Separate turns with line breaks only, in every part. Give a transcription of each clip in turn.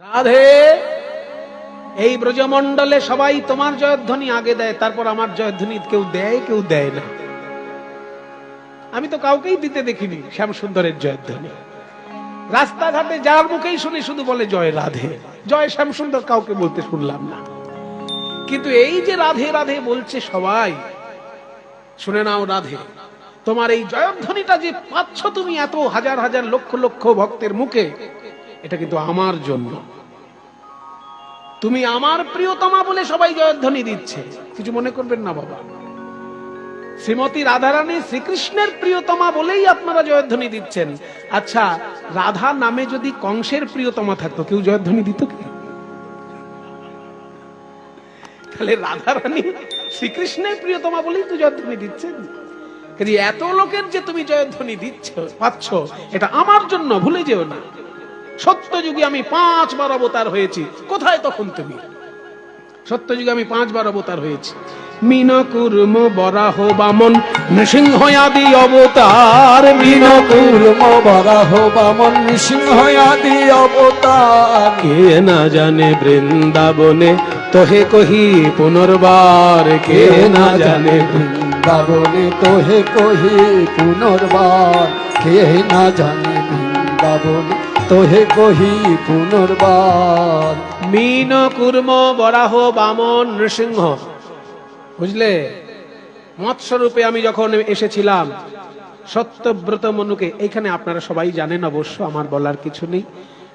রাধে, এই ব্রজমণ্ডলে সবাই তোমার জয়ধ্বনি আগে দেয়, তারপর আমার জয়ধ্বনি কেউ দেয় কেউ দেয় না। আমি তো কাউকেই দিতে দেখিনি শ্যাম সুন্দরের জয়ধ্বনি। রাস্তাঘাটে যার মুখেই শুনি শুধু বলে, জয় রাধে। জয় শ্যাম সুন্দর কাউকে বলতে শুনলাম না। কিন্তু এই যে রাধে রাধে বলছে সবাই, শুনে নাও রাধে, তোমার এই জয়ধ্বনিটা যে পাচ্ছ তুমি এত হাজার হাজার লক্ষ লক্ষ ভক্তের মুখে এটা কিন্তু আমার জন্য। তুমি আমার প্রিয়তমা বলে সবাই জয়ধ্বনি দিচ্ছে। কিছু মনে করবেন না বাবা। শ্রীমতী রাধারানী শ্রীকৃষ্ণের প্রিয়তমা বলেই আপনারা জয়ধ্বনি দিচ্ছেন। আচ্ছা রাধা নামে যদি কংসের প্রিয়তমা থাকতো, কেউ জয়ধ্বনি দিত কি? তাহলে রাধারানী শ্রীকৃষ্ণের প্রিয়তমা বলেই তো জয়ধ্বনি দিচ্ছেন। এত লোকের যে তুমি জয়ধ্বনি দিচ্ছ, পাচ্ছ, এটা আমার জন্য, ভুলে যেও না। সত্য যুগে আমি পাঁচবার অবতার হয়েছি। কোথায় তখন তুমি? সত্য যুগে আমি পাঁচবার অবতার হয়েছি। মিন কুর্ম বরাহ বামন নৃসিংহ আদি অবতার। মিন
কুর্ম বরাহ বামন নৃসিংহ আদি অবতার।
কে না জানে বৃন্দাবনে তোহে কহি পুনর্বার। কে না জানে
বৃন্দাবনে তোহে কহি পুনর্বার। কে না জানে বৃন্দাবনে তোহে কহি পুনর্বার।
মিন কুর্ম বরাহ বামন নৃসিংহ। বুঝলে? মৎস্বরূপে আমি যখন এসেছিলাম, সত্যব্রত মনুকে, এইখানে আপনারা সবাই জানেন অবশ্য, আমার বলার কিছু নেই।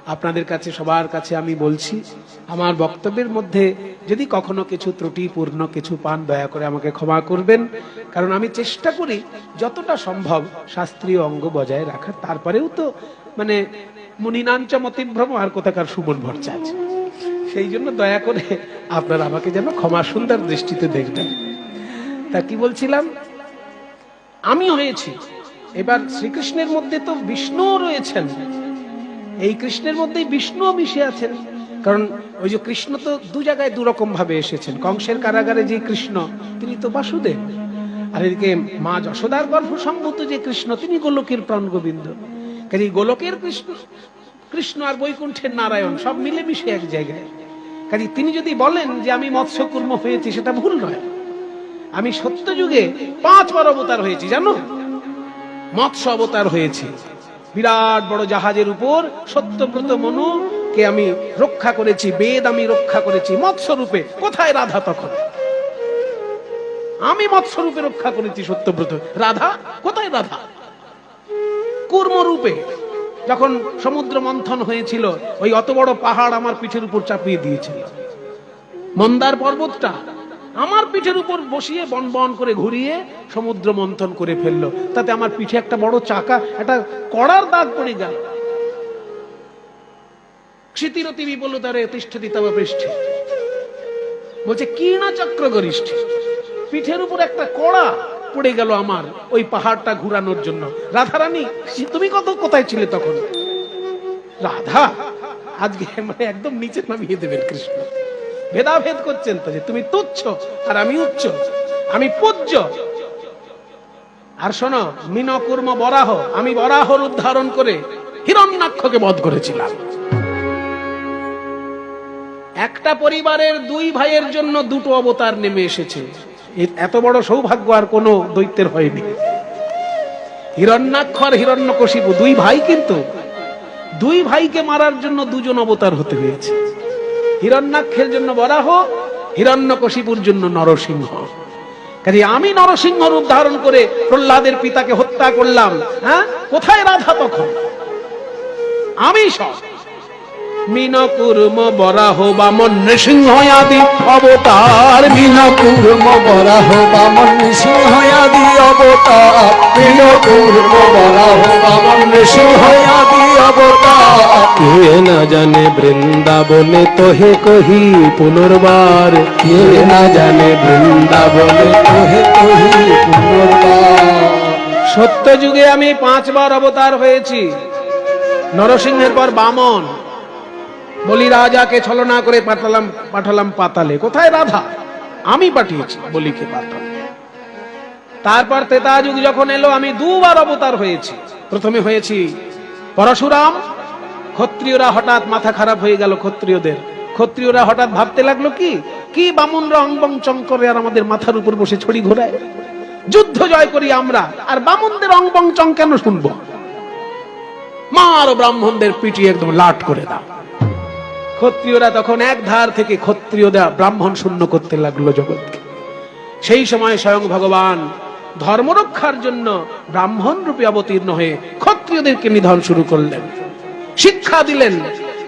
আপনাদের কাছে, সবার কাছে আমি বলছি, আমার বক্তব্যের মধ্যে যদি কখনো কিছু ত্রুটিপূর্ণ কিছু পান, দয়া করে আমাকে ক্ষমা করবেন। কারণ আমি চেষ্টা করি, যতটা সম্ভব শাস্ত্রীয় অঙ্গ বজায় রাখার। তারপরেও তো মানে আর কোথাকার সেই জন্য দয়া করে আপনারা আমাকে যেন ক্ষমা সুন্দর দৃষ্টিতে দেখবেন। তা কি বলছিলাম? আমি হয়েছি। এবার শ্রীকৃষ্ণের মধ্যে তো বিষ্ণু রয়েছেন। এই কৃষ্ণের মধ্যেই বিষ্ণু মিশে আছেন। কারণ ওই যে কৃষ্ণ তো দু জায়গায় দু রকম ভাবে এসেছেন। কংসের কারাগারে যে কৃষ্ণ, তিনি তো বাসুদেব। আর এদিকে মা যশোদার গর্ভ সম্ভূত যে কৃষ্ণ, তিনি গোলকের প্রাণ গোবিন্দ কাজে গোলকের কৃষ্ণ কৃষ্ণ আর বৈকুণ্ঠের নারায়ণ, সব মিলে মিশে এক জায়গায়। কাজে তিনি যদি বলেন যে আমি মৎস্যকুর্ম হয়েছি, সেটা ভুল নয়। আমি সত্য যুগে পাঁচবার অবতার হয়েছি, জানো? মৎস্য অবতার হয়েছি। বিরাট বড় জাহাজের উপর সত্যব্রত মনু কে আমি রক্ষা করেছি, বেদ আমি রক্ষা করেছি মৎস্য রূপে কোথায় রাধা তখন? আমি মৎস্য রূপে রক্ষা করেছি সত্যব্রত। রাধা? কোথায় রাধা? কুর্ম রূপে যখন সমুদ্র মন্থন হয়েছিল, ওই অত বড় পাহাড় আমার পিঠের উপর চাপিয়ে দিয়েছিল। মন্দার পর্বতটা আমার পিঠের উপর বসিয়ে বন বন করে ঘুরিয়ে সমুদ্র মন্থন করে ফেলল। তাতে আমার পিঠে একটা বড় চাকা, একটা কড়ার দাগ পড়ে গেল। ক্ষিতিরতি বিপলতারে তিষ্ঠতি তব পৃষ্ঠে। বলছে কীর্ণা চক্র গরিষ্ঠে, পিঠের উপর একটা কড়া পড়ে গেল আমার ওই পাহাড়টা ঘুরানোর জন্য। রাধারানী, তুমি কত কোথায় ছিলে তখন? রাধা, আজকে মানে একদম নিচে নামিয়ে দেবেন কৃষ্ণ। ভেদাভেদ করছেন তো যে তুমি তুচ্ছ আর আমি উচ্চ, আমি পূজ্য। আর শোনো মিন কুর্ম বরাহ, আমি বরাহর উদ্ধারণ করে হিরণ্যাক্ষকে বধ করেছিলাম। একটা পরিবারের দুই ভাইয়ের জন্য দুটো অবতার নেমে এসেছে। এত বড় সৌভাগ্য আর কোনো দৈত্যের হয়নি। হিরণ্যাক্ষর, হিরণ্যকশিপু, দুই ভাই কিন্তু, দুই ভাইকে মারার জন্য দুজন অবতার হতে হয়েছে। হিরণ্যাক্ষের জন্য বরাহ, হিরণ্যকশিপুর জন্য নরসিংহ। কাজে আমি নরসিংহ রূপ ধারণ করে প্রহ্লাদের পিতাকে হত্যা করলাম হ্যাঁ? কোথায় রাধা তখন? আমি সব। মিন কুর্ম বরাহ বামন নৃসিংহ আদি অবতার মিন
কুর্ম বরাহ বামন নৃসিংহ অবতার প্রিয় কুর্ম বরাহ বামন নৃসিংহ অবতার।
কে না জানে বৃন্দাবনে তোহে কহি পুনর্বার?
কে না জানে বৃন্দাবনে তোহে কহি পুনর্বার?
সত্য যুগে আমি পাঁচবার অবতার হয়েছি। নরসিংহের পর বামন। বলি রাজাকে ছলনা করে পাঠালাম পাঠালাম পাতালে। কোথায় রাধা আমি পাঠিয়েছি বলিকে পাতালে তারপর তেতা যুগ যখন এলো, আমি দুবার অবতার হয়েছি। প্রথমে হয়েছি পরশুরাম। ক্ষত্রিয়রা হঠাৎ মাথা খারাপ হয়ে গেল ক্ষত্রিয়দের। ক্ষত্রিয়রা হঠাৎ ভাবতে লাগল, কি? কি বামুনরা অঙ্গং চং করে আর আমাদের মাথার উপর বসে ছড়ি ঘোরায়? যুদ্ধ জয় করি আমরা, আর বামুনদের অঙ্গং চং কেন শুনব? মার ব্রাহ্মণদের পিটিয়ে একদম লাট করে দাও। ক্ষত্রিয়রা তখন এক ধার থেকে ক্ষত্রিয়রা ব্রাহ্মণ শূন্য করতে লাগল জগৎকে। সেই সময় স্বয়ং ভগবান ধর্মরক্ষার জন্য ব্রাহ্মণ রূপে অবতীর্ণ হয়ে ক্ষত্রিয়দেরকে নিধন শুরু করলেন। শিক্ষা দিলেন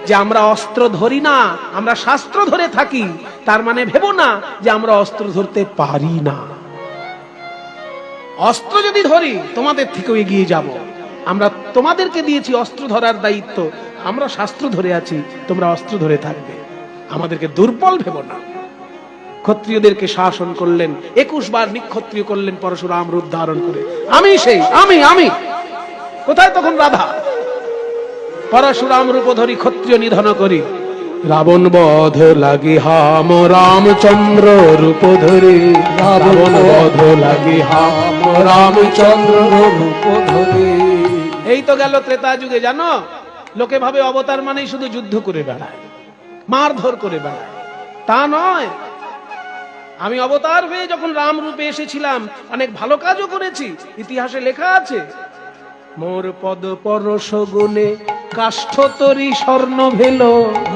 যে আমরা অস্ত্র ধরি না, আমরা শাস্ত্র ধরে থাকি, তার মানে ভেবো না যে আমরা অস্ত্র ধরতে পারি না। অস্ত্র যদি ধরি, তোমাদের থেকেও এগিয়ে যাব। আমরা তোমাদেরকে দিয়েছি অস্ত্র ধরার দায়িত্ব। আমরা শাস্ত্র ধরে আছি তোমরা অস্ত্র ধরে থাকবে। আমাদেরকে দুর্বল ভেবো না। ক্ষত্রিয়দেরকে শাসন করলেন একুশ বার নিক্ষত্রিয় করলেন পরশুরাম রূপ ধারণ করে। আমি সেই আমি আমি। কোথায় তখন রাধা? পরশুরাম রূপ ধরি ক্ষত্রিয় নিধন করি। রাবণ বধ লাগি হাম রামচন্দ্র রূপ ধরি। রাবণ বধ লাগি হাম
রামচন্দ্র রূপ ধরে।
এই তো গেল ত্রেতা যুগে জানো? লোকে ভাবে অবতার মানেই শুধু যুদ্ধ করে বেড়ায়, মারধর করে বেড়ায়। তা নয়। আমি অবতার হয়ে যখন রাম রূপে এসেছিলাম, অনেক ভালো কাজও করেছি, ইতিহাসে লেখা আছে, মোর পদ পরশ গুণে কাষ্ঠ তরি স্বর্ণ ভেল।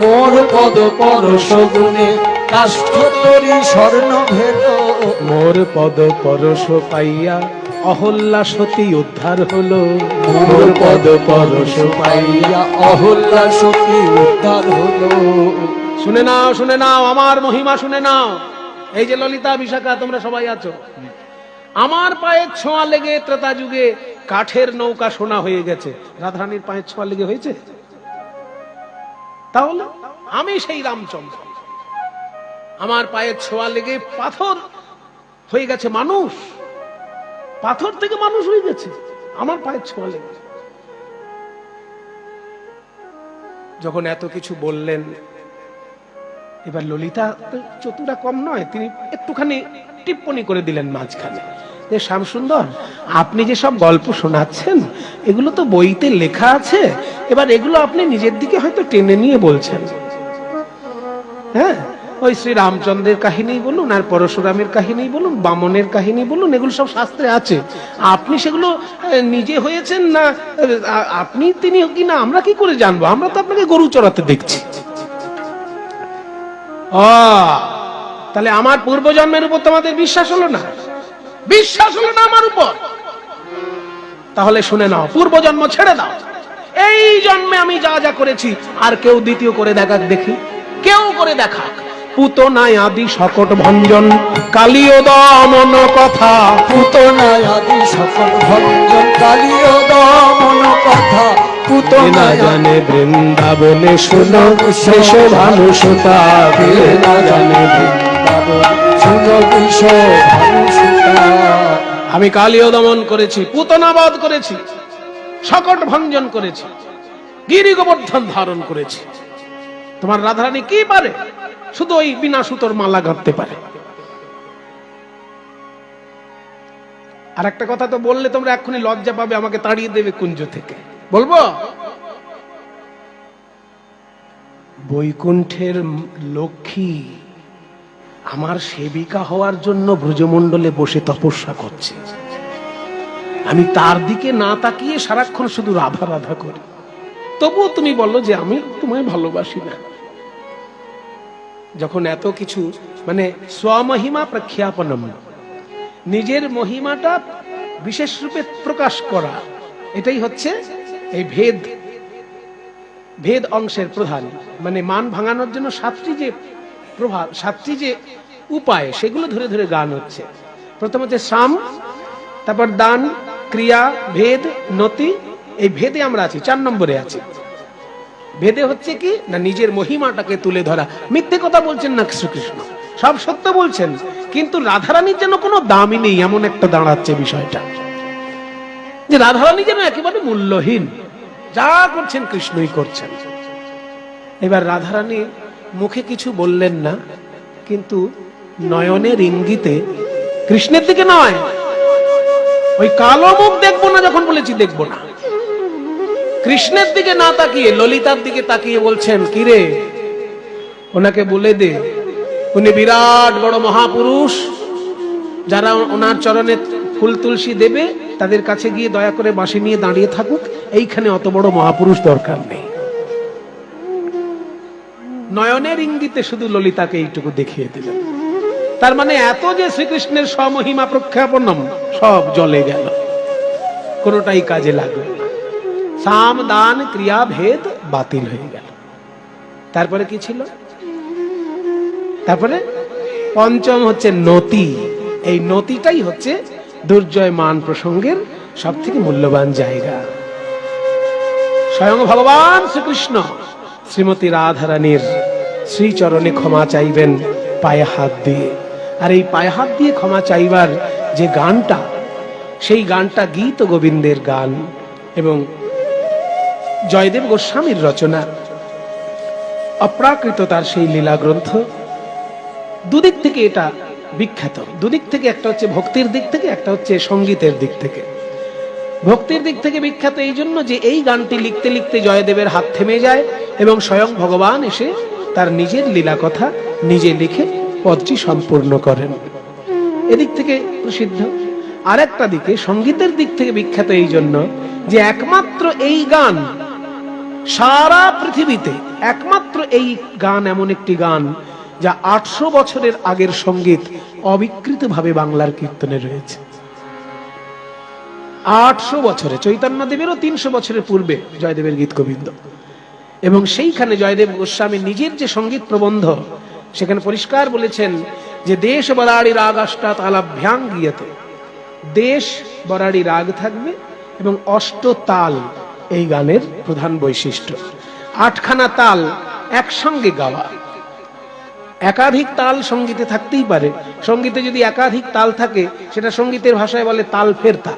মোর পদ পরশ গুণে কাষ্ঠ তরি স্বর্ণ ভেল।
মোর পদ পরশ পাইয়া অহল্লা সতী উদ্ধার হলো।
মোর পদ পরশ পাইয়া অহল্লা সতী উদ্ধার হলো।
শুনে নাও শুনে নাও, আমার মহিমা শুনে নাও। এই যে ললিতা বিশাখা, তোমরা সবাই আছো? আমার পায়ের ছোঁয়া লেগে ত্রেতা যুগে কাঠের নৌকা সোনা হয়ে গেছে। রাধারানীর পায়ের ছোঁয়া লেগে হয়েছে? তাহলে আমি সেই রামচন্দ্র। আমার পায়ের ছোঁয়া লেগে পাথর হয়ে গেছে মানুষ। পাথর থেকে মানুষ হয়ে গেছে। আমার পায়ের ছোঁয়া লেগে যখন এত কিছু বললেন, এবার ললিতা চতুরা কম নয়, তিনি একটুখানি টিপ্পনি করে দিলেন মাঝখানে। যে, শ্যামসুন্দর, আপনি যে সব গল্প শোনাচ্ছেন, এগুলো তো বইতে লেখা আছে। এবার এগুলো আপনি নিজের দিকে হয়তো টেনে নিয়ে বলছেন। হ্যাঁ? ওই শ্রী রামচন্দ্রের কাহিনী বলুন, আর পরশুরামের কাহিনী বলুন, বামনের কাহিনী বলুন, এগুলো সব শাস্ত্রে আছে। আপনি সেগুলো নিজে হয়েছেন না আপনি তিনি কি না, আমরা কি করে জানব? আমরা তো আপনাকে গরু চড়াতে দেখছি। তাহলে আমার পূর্বজন্মের উপর তোমাদের বিশ্বাস হলো না? বিশ্বাস হলো না আমার উপর? তাহলে শুনে নাও, পূর্বজন্ম ছেড়ে দাও। এই জন্মে আমি যা যা করেছি, আর কেউ দ্বিতীয় করে দেখাক দেখি, কেউ করে দেখাক। পুতনায় আদি সকট ভঞ্জন। কালীয় দমন কথা
পুতনায় আদি সকল ভঞ্জন কালীয় দমন কথা
না
পুতনায়
জানে বৃন্দাবনে শুনো শেষ
না জানে শুনো
আমি কালীয় দমন করেছি পুতনাবাদ করেছি সকট ভঞ্জন করেছি গিরি গোবর্ধন ধারণ করেছি। তোমার রাধারানী কি পারে? শুধু ওই বিনা সুতোর মালা গাঁথতে পারে। আর একটা কথা তো বললে তোমরা এক্ষুনি লজ্জা পাবে, আমাকে তাড়িয়ে দেবে কুঞ্জ থেকে। বলব? বৈকুণ্ঠের লক্ষ্মী আমার সেবিকা হওয়ার জন্য ব্রজমণ্ডলে বসে তপস্যা করছে। আমি তার দিকে না তাকিয়ে সারাক্ষণ শুধু রাধা রাধা করি। তবুও তুমি বলো যে আমি তোমায় ভালোবাসি না। যখন এত কিছু মানে স্বমহিমা প্রখ্যাপনম নিজের মহিমাটা বিশেষ রূপে প্রকাশ করা, এটাই হচ্ছে এই ভেদ ভেদ অংশের প্রধান। মানে মান ভাঙানোর জন্য সাতটি যে প্রভাব, সাতটি যে উপায়, সেগুলো ধরে ধরে গান হচ্ছে। প্রথম হচ্ছে সাম, তারপর দান, ক্রিয়া, ভেদ, নতি, এই ভেদে আমরা আছি, চার নম্বরে আছি। ভেদে হচ্ছে কি? না নিজের মহিমাটাকে তুলে ধরা। মিথ্যে কথা বলছেন না শ্রীকৃষ্ণ। সব সত্য বলছেন। কিন্তু রাধারানীর যেন কোনো দামই নেই, এমন একটা দাঁড়াচ্ছে বিষয়টা। যে রাধারানী যেন একেবারে মূল্যহীন। যা করছেন কৃষ্ণই করছেন। এবার রাধারানী মুখে কিছু বললেন না, কিন্তু নয়নের ইঙ্গিতে কৃষ্ণের দিকে নয়, ওই কালো মুখ দেখব না যখন বলেছি দেখব না। কৃষ্ণের দিকে না তাকিয়ে, ললিতার দিকে তাকিয়ে বলছেন, কিরে? ওনাকে বলে দে। উনি বিরাট বড় মহাপুরুষ। যারা ওনার চরণে ফুল তুলসী দেবে, তাদের কাছে গিয়ে দয়া করে বাঁশি নিয়ে দাঁড়িয়ে থাকুক। এইখানে অত বড় মহাপুরুষ দরকার নেই। নয়নের ইঙ্গিতে শুধু ললিতাকে এইটুকু দেখিয়ে দিলেন। তার মানে এত যে শ্রীকৃষ্ণের সমহিমা প্রখ্যাপনম সব জলে গেল। কোনোটাই কাজে লাগল সাম দান ক্রিয়া ভেদ বাতিল হয়ে গেল। তারপরে কি ছিল? তারপরে পঞ্চম হচ্ছে নতি। এই নতিটাই হচ্ছে দুর্জয় মান প্রসঙ্গের সব থেকে মূল্যবান জায়গা। স্বয়ং ভগবান শ্রীকৃষ্ণ শ্রীমতী রাধারানীর শ্রীচরণে ক্ষমা চাইবেন পায়ে হাত দিয়ে। আর এই পায়ে হাত দিয়ে ক্ষমা চাইবার যে গানটা, সেই গানটা গীত গোবিন্দের গান এবং জয়দেব গোস্বামীর রচনা। অপ্রাকৃত তার সেই লীলা গ্রন্থ দুদিক থেকে এটা বিখ্যাত। দুদিক থেকে একটা হচ্ছে ভক্তির দিক থেকে, একটা হচ্ছে সঙ্গীতের দিক থেকে। ভক্তির দিক থেকে বিখ্যাত এই জন্য যে এই গানটি লিখতে লিখতে জয়দেবের হাত থেমে যায় এবং স্বয়ং ভগবান এসে তার নিজের লীলা কথা নিজে লিখে পদটি সম্পূর্ণ করেন। এদিক থেকে প্রসিদ্ধ। আর একটা দিকে সঙ্গীতের দিক থেকে বিখ্যাত এই জন্য যে একমাত্র এই গান সারা পৃথিবীতে একমাত্র এই গান এমন একটি গান যা আটশো বছরের আগের সংগীত অবিকৃতভাবে বাংলার কীর্তনে রয়েছে। আটশো বছরে, চৈতন্য দেবেরও তিনশো বছরের পূর্বে জয়দেবের গীত গোবিন্দ। এবং সেইখানে জয়দেব গোস্বামী নিজের যে সংগীত প্রবন্ধ, সেখানে পরিষ্কার বলেছেন যে দেশ বরাড়ি রাগ অষ্টা তালাভ্যাং গিয়েতে দেশ বরাড়ি রাগ থাকবে এবং অষ্ট তাল এই গানের প্রধান বৈশিষ্ট্য। আটখানা তাল একসঙ্গে গাওয়া। একাধিক তাল সঙ্গীতে থাকতেই পারে। সঙ্গীতে যদি একাধিক তাল থাকে, সেটা সঙ্গীতের ভাষায় বলে তাল ফেরতা।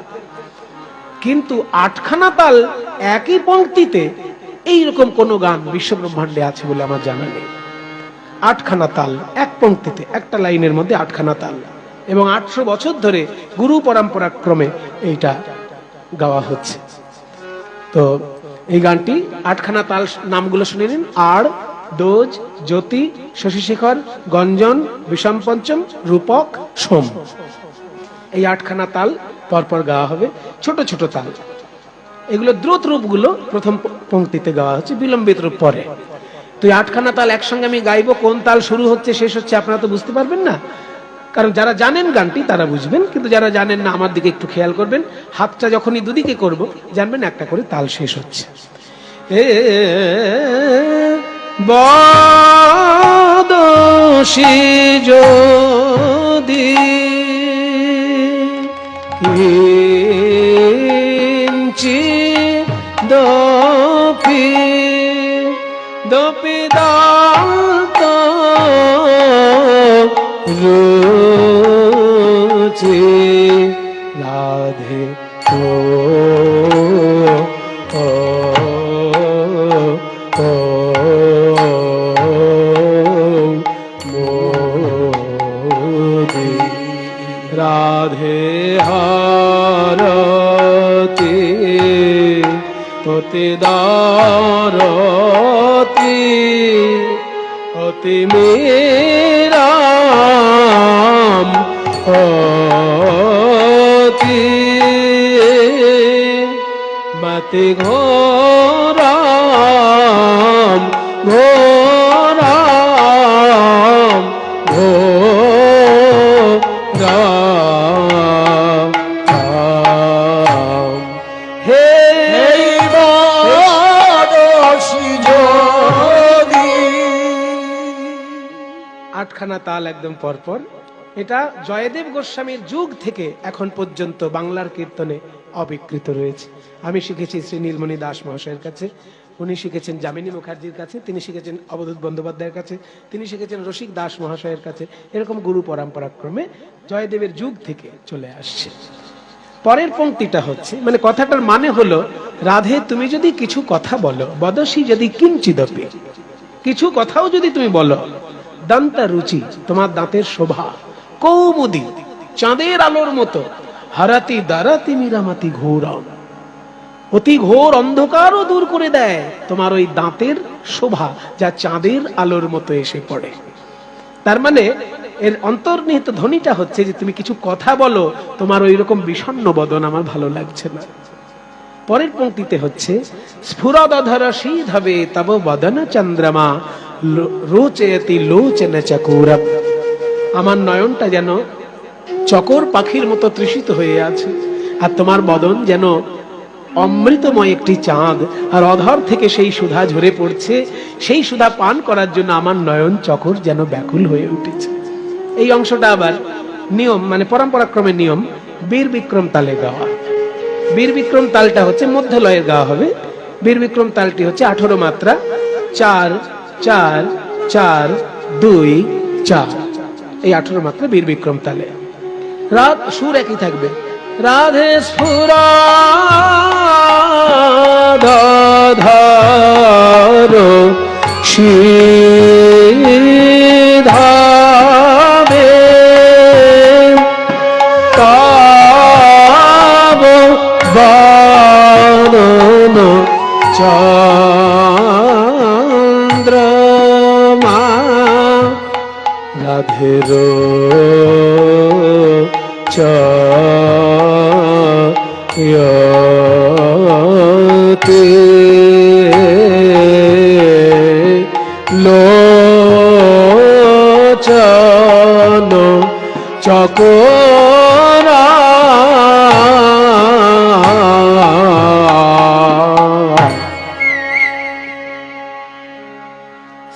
কিন্তু আটখানা তাল একই পংক্তিতে এইরকম কোন গান বিশ্ব ব্রহ্মাণ্ডে আছে বলে আমার জানা নেই। আটখানা তাল এক পঙ্ক্তিতে, একটা লাইনের মধ্যে আটখানা তাল। এবং আটশো বছর ধরে গুরু পরম্পরাক্রমে এইটা গাওয়া হচ্ছে। তো এই গানটি আটখানা তাল নামগুলো শুনে নিন। আর দোজ, জ্যোতি, শশীশেখর, গঞ্জন, বিষম পঞ্চম, রূপক, সোম। এই আটখানা তাল পরপর গাওয়া হবে। ছোট ছোট তাল। এগুলো দ্রুত রূপগুলো প্রথম প- পংক্তিতে গাওয়া হচ্ছে, বিলম্বিত রূপ পরে। তো এই আটখানা তাল একসঙ্গে আমি গাইবো, কোন তাল শুরু হচ্ছে, শেষ হচ্ছে আপনারা তো বুঝতে পারবেন না। কারণ যারা জানেন গানটি তারা বুঝবেন, কিন্তু যারা জানেন না, আমার দিকে একটু খেয়াল করবেন। হাতটা যখনই দুদিকে করব, জানবেন একটা করে তাল শেষ হচ্ছে। এ বদশি যদি তাল একদম পরপর। এটা জয়দেব গোস্বামীর যুগ থেকে এখন পর্যন্ত বাংলার কীর্তনে অবিকৃত রয়েছে। আমি শিখেছি শ্রী নীলমণি দাস মহাশয়ের কাছে, উনি শিখেছেন যামিনী মুখার্জির কাছে, তিনি শিখেছেন অবধূত বন্দ্যোপাধ্যায়ের কাছে, তিনি শিখেছেন রসিক দাস মহাশয়ের কাছে। এরকম গুরু পরম্পরাক্রমে জয়দেবের যুগ থেকে চলে আসছে। পরের পঙ্ক্তিটা হচ্ছে মানে কথাটার মানে হলো, রাধে তুমি যদি কিছু কথা বলো, বদসী যদি কিঞ্চিদপি, কিছু কথাও যদি তুমি বলো দন্তা রুচি, তোমার দাঁতের শোভা। কৌমুদি, চাঁদের আলোর মতো। হারাতি দারাতি মিরামাতি ঘোরাম। অতি ঘোর অন্ধকারও দূর করে দেয় তোমার ওই দাঁতের শোভা, যা চাঁদের আলোর মতো এসে পড়ে। তার মানে এর অন্তর্নিহিত ধ্বনিটা হচ্ছে যে তুমি কিছু কথা বলো, তোমার ওই রকম বিষণ্ণ বদন আমার ভালো লাগছে না। পরের পঙ্ক্তিতে হচ্ছে স্ফুরদধর শীধবে তব বদন চন্দ্রমা রোচয়তি লোচন চকুরব। আমার নয়নটা যেন চকর পাখির মতো তৃষিত হয়ে আছে, আর তোমার বদন যেন অমৃতময় একটি চাঁদ, আর অধর থেকে সেই সুধা ঝরে পড়ছে। সেই সুধা পান করার জন্য আমার নয়ন চকর যেন ব্যাকুল হয়ে উঠেছে। এই অংশটা আবার নিয়ম মানে পরম্পরাক্রমের নিয়ম বীর বিক্রম তালে গাওয়া। বীর বিক্রম তালটা হচ্ছে মধ্য লয়ের গাওয়া হবে। বীর বিক্রম তালটি হচ্ছে আঠারো মাত্রা চার চার চার, দুই, চার। এই আঠারো মাত্রা বীর বিক্রম তালে। রাত সুর একই থাকবে। রাধে স্ফুরা
ধর কাব বানন চন্দ্রমা রাধের চতে লোচন চকরা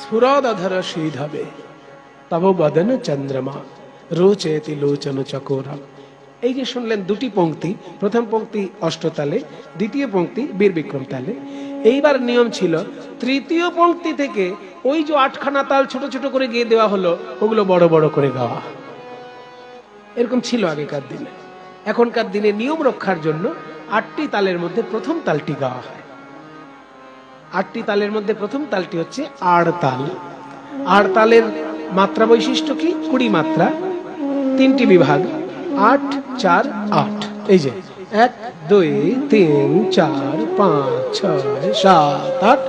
স্ফুরদধর শ্রীধবে তব বদন চন্দ্রমা, রোচেতি লোচন চকোরম এই যে শুনলেন দুটি পংক্তি প্রথম পংক্তি অষ্টতালে, দ্বিতীয় পংক্তি বীর বিক্রম তালে। এইবার নিয়ম ছিল, তৃতীয় পংক্তি থেকে ওই যে আটখানা তাল ছোট ছোট করে গিয়ে দেওয়া হলো, ওগুলো বড় বড় করে গাওয়া। এরকম ছিল আগেকার দিনে। এখনকার দিনে নিয়ম রক্ষার জন্য আটটি তালের মধ্যে প্রথম তালটি গাওয়া হয়। আটটি তালের মধ্যে প্রথম তালটি হচ্ছে আড় তাল আড় তালের মাত্রা বৈশিষ্ট্য কি? কুড়ি মাত্রা। তিনটি বিভাগ। আট, চার, আট। এই যে, এক, দুই, তিন, চার, পাঁচ, ছয়, সাত, আট,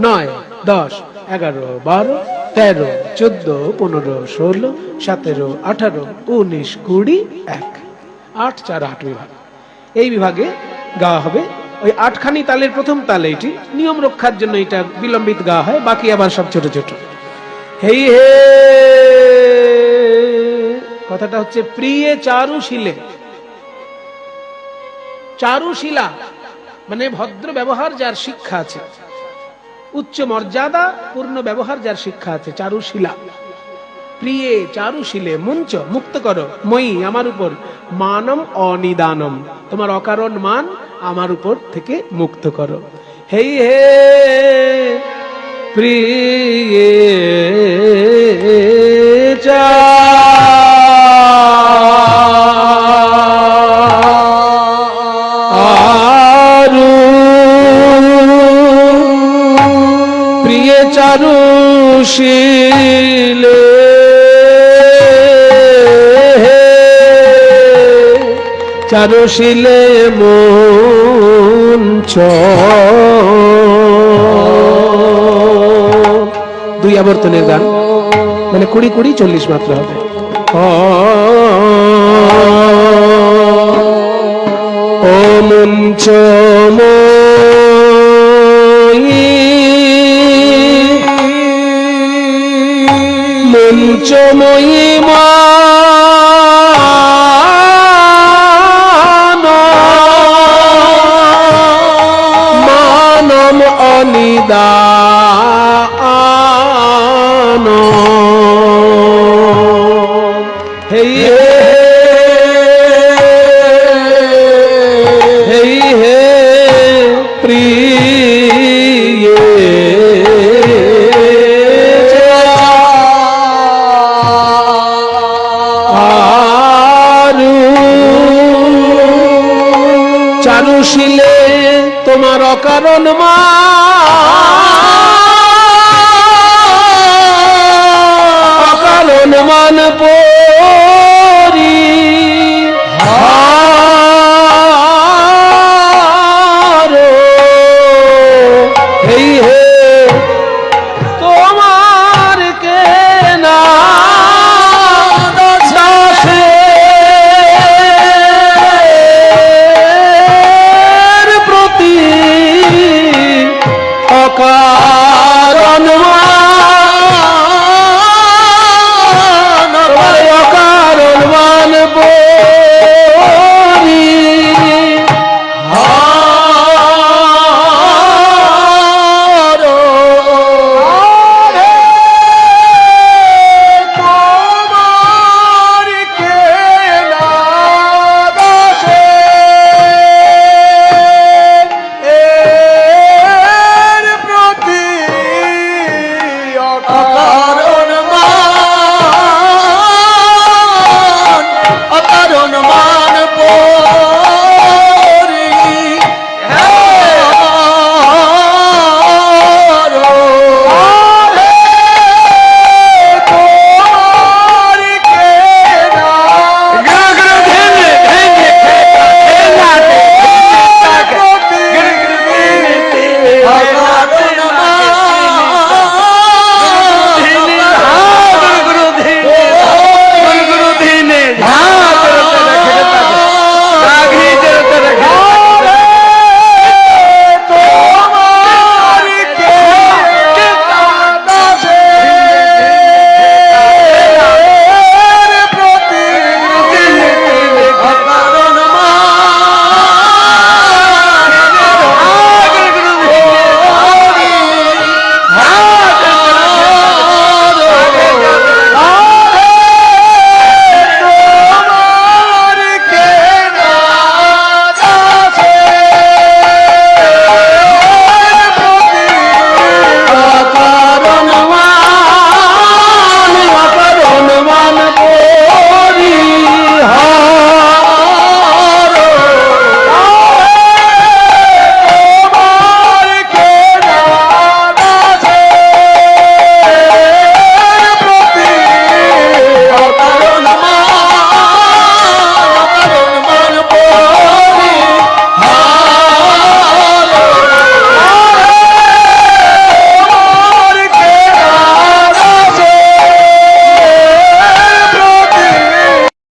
নয়, দশ, এগারো, বারো, তেরো, চোদ্দ, পনেরো, ষোলো, সতেরো, আঠারো, উনিশ, কুড়ি, এক। আট, চার, আট বিভাগ। এই বিভাগে গাওয়া হবে। ওই আটখানি তালের প্রথম তালে এটি। নিয়ম রক্ষার জন্য এটা বিলম্বিত গাওয়া হয়। বাকি আবার সব ছোট ছোট। হেই হে। কথাটা হচ্ছে, প্রিয়ে চারুশীলে। চারুশীলা মানে ভদ্র ব্যবহার যার শিক্ষা আছে। উচ্চ মর্যাদা পূর্ণ ব্যবহার যার শিক্ষা আছে, চারুশীলা। প্রিয়ে চারুশীলে, মুঞ্চ, মুক্ত করো, মই, আমার উপর, মানম অনিদানম। তোমার অকারণ মান আমার উপর থেকে মুক্ত করো। হেই হে।
আরু। প্রিয় চারু শিলে। চারু শিলে মন
দুই আবর্তনের গান। মানে কুড়ি কুড়ি চল্লিশ মাত্রা হবে।
ও মা পরি